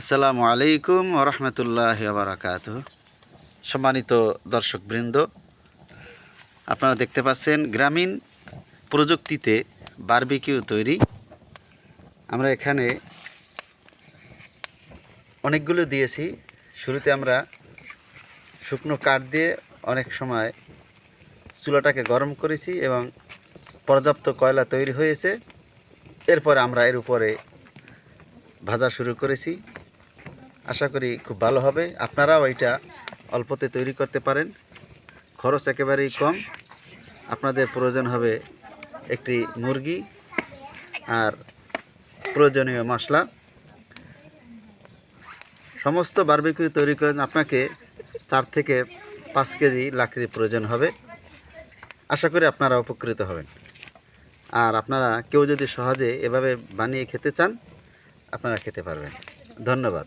আসসালামু আলাইকুম ওরহমতুল্লাহ বারাকাত সম্মানিত দর্শকবৃন্দ, আপনারা দেখতে পাচ্ছেন গ্রামীণ প্রযুক্তিতে বারবিকিউ তৈরি। আমরা এখানে অনেকগুলো দিয়েছি। শুরুতে আমরা শুকনো কাঠ দিয়ে অনেক সময় চুলাটাকে গরম করেছি এবং পর্যাপ্ত কয়লা তৈরি হয়েছে। এরপর আমরা এর উপরে ভাজা শুরু করেছি। আশা করি খুব ভালো হবে। আপনারাও এটা অল্পতে তৈরি করতে পারেন। খরচ একেবারেই কম। আপনাদের প্রয়োজন হবে একটি মুরগি আর প্রয়োজনীয় মশলা। সমস্ত বারবিকিউ তৈরি করেন, আপনাকে চার থেকে পাঁচ কেজি লাকড়ির প্রয়োজন হবে। আশা করি আপনারা উপকৃত হবেন। আর আপনারা কেউ যদি সহজে এভাবে বানিয়ে খেতে চান, আপনারা খেতে পারবেন। ধন্যবাদ।